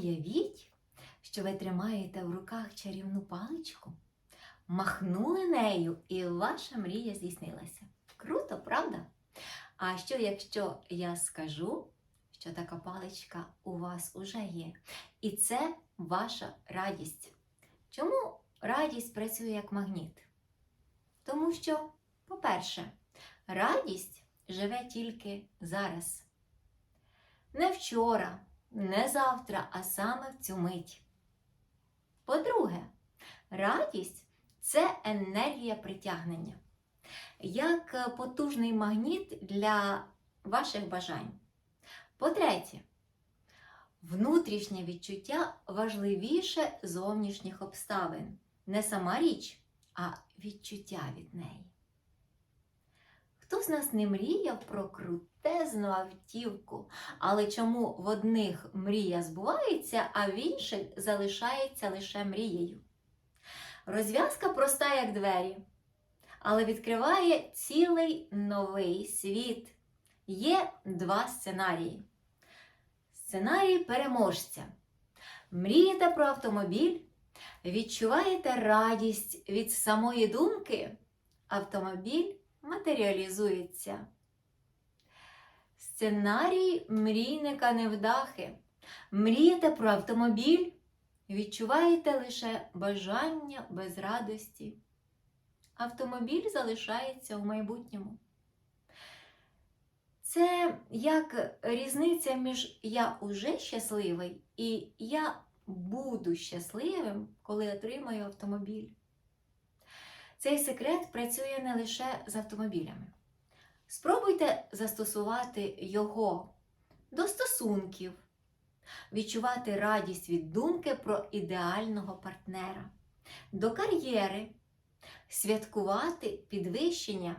Уявіть, що ви тримаєте в руках чарівну паличку, махнули нею, і ваша мрія здійснилася. Круто, правда? А що, якщо я скажу, що така паличка у вас уже є? І це ваша радість. Чому радість працює як магніт? Тому що, по-перше, радість живе тільки зараз. Не вчора, не завтра, а саме в цю мить. По-друге, радість це енергія притягнення, як потужний магніт для ваших бажань. По-третє, внутрішнє відчуття важливіше зовнішніх обставин. Не сама річ, а відчуття від неї. Нас не мріяв про крутезну автівку, але чому в одних мрія збувається, а в інших залишається лише мрією? Розв'язка проста, як двері, але відкриває цілий новий світ. Є два сценарії. Сценарій переможця. Мрієте про автомобіль, відчуваєте радість від самої думки, автомобіль матеріалізується. Сценарій мрійника невдахи. Мрієте про автомобіль, відчуваєте лише бажання без радості. Автомобіль залишається у майбутньому. Це як різниця між я уже щасливий і я буду щасливим, коли отримаю автомобіль. Цей секрет працює не лише з автомобілями. Спробуйте застосувати його до стосунків, відчувати радість від думки про ідеального партнера, до кар'єри, святкувати підвищення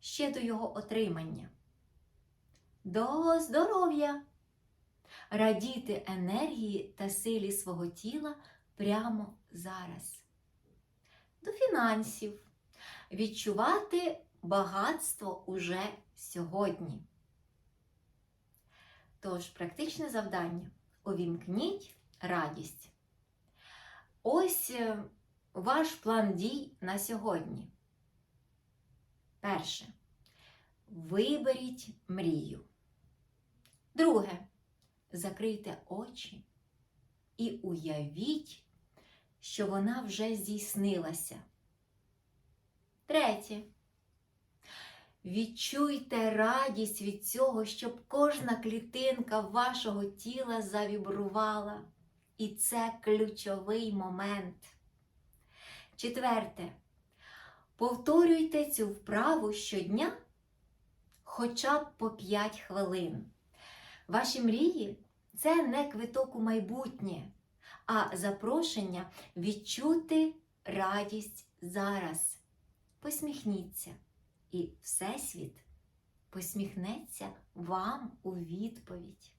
ще до його отримання, до здоров'я, радіти енергії та силі свого тіла прямо зараз до фінансів, відчувати багатство уже сьогодні. Тож, практичне завдання увімкніть радість. Ось е, ваш план дій на сьогодні. Перше. Виберіть мрію. Друге. Закрийте очі і уявіть, що вона вже здійснилася. Третє. Відчуйте радість від цього, щоб кожна клітинка вашого тіла завібрувала. І це ключовий момент. Четверте. Повторюйте цю вправу щодня хоча б по 5 хвилин. Ваші мрії це не квиток у майбутнє а запрошення відчути радість зараз. Посміхніться, і Всесвіт посміхнеться вам у відповідь.